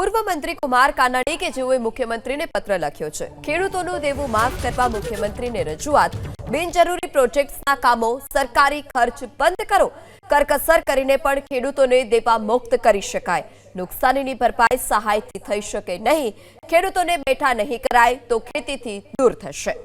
પૂર્વ મંત્રી કુમાર કાનાણી કે જેઓએ મુખ્યમંત્રીને પત્ર લખ્યો છે. ખેડૂતોનું દેવું માફ કરવા મુખ્યમંત્રીને રજૂઆત. બિનજરૂરી પ્રોજેક્ટ્સના કામો, સરકારી ખર્ચ બંધ કરો. કરકસર કરીને પણ ખેડૂતોને દેવા મુક્ત કરી શકાય. નુકસાનીની ભરપાઈ સહાયથી થઈ શકે નહીં. ખેડૂતોને બેઠા નહીં કરાય તો ખેતીથી દૂર થશે.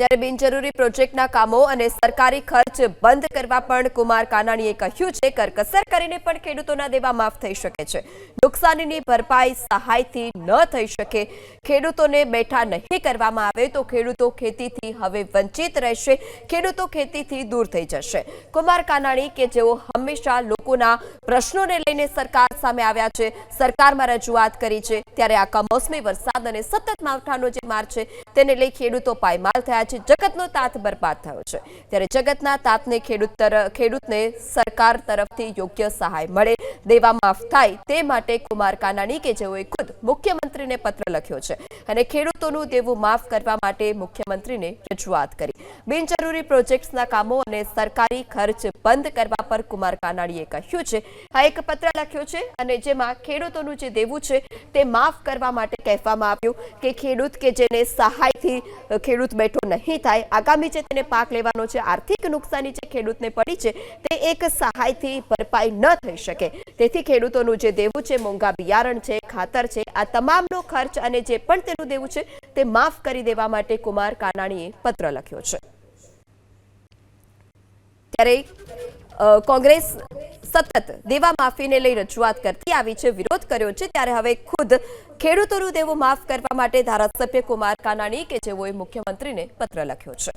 ત્યારે બિનજરૂરી પ્રોજેક્ટના કામો અને સરકારી ખર્ચ બંધ કરવા પણ કુમાર કાનાણીએ કહ્યું છે, કરકસર કરીને પણ ખેડૂતોના દેવા માફ થઈ શકે છે. નુકસાનીની ભરપાઈ સહાયથી ન થઈ શકે. ખેડૂતોને બેઠા નહીં કરવામાં આવે તો ખેડૂતો ખેતીથી હવે વંચિત રહેશે. ખેડૂતો ખેતીથી દૂર થઈ જશે. કુમાર કાનાણી કે જેઓ હંમેશા લોકોના પ્રશ્નોને લઈને સરકાર સામે આવ્યા છે. સરકારમાં રજૂઆત કરી છે. ત્યારે આ કમોસમી વરસાદ અને સતત માવઠાનો જે માર છે તેને લઈ ખેડૂતો પાયમાલ થયા છે. જગતનો તાત બરબાદ થયો છે. ત્યારે જગતના તાતને ખેડૂત ખેડૂતને સરકાર તરફથી યોગ્ય સહાય મળે દેવા માફ થાય તે માટે કુમાર કાનાણી કે જેઓએ ખુદ મુખ્યમંત્રીને પત્ર લખ્યો છે. અને ખેડૂતોનું દેવું માફ કરવા માટે મુખ્યમંત્રીને રજૂઆત કરી બિનજરૂરી પ્રોજેક્ટ્સના કામો અને સરકારી ખર્ચ બંધ કરવા પર કુમાર કાનાણીએ કહ્યું છે. આ એક પત્ર લખ્યો છે અને જેમાં ખેડૂતોનું જે દેવું છે તે માફ કરવા માટે કહેવામાં આવ્યું કે ખેડૂત કે જેને સહાયથી ખેડૂત બેઠો નહીં થાય, આગામી જે તેને પાક લેવાનો છે, આર્થિક નુકસાની જે ખેડૂતને પડી છે, તે એક સહાયથી ભરપાઈ ન થઈ શકે. તેથી ખેડૂતોનું જે દેવું છે, મોંઘા બિયારણ છે, ખાતર છે, આ તમામનો ખર્ચ અને જે પણ તેનું દેવું છે, તે માફ કરી દેવા માટે કુમાર કાનાણીએ પત્ર લખ્યો છે. ત્યારે કોંગ્રેસ સતત દેવા માફીને લઈ રજૂઆત કરતી આવી છે, વિરોધ કર્યો છે, ત્યારે હવે ખુદ ખેડૂતોનું દેવું માફ કરવા માટે ધારાસભ્ય કુમાર કાનાણી કે જેઓએ મુખ્યમંત્રીને પત્ર લખ્યો છે.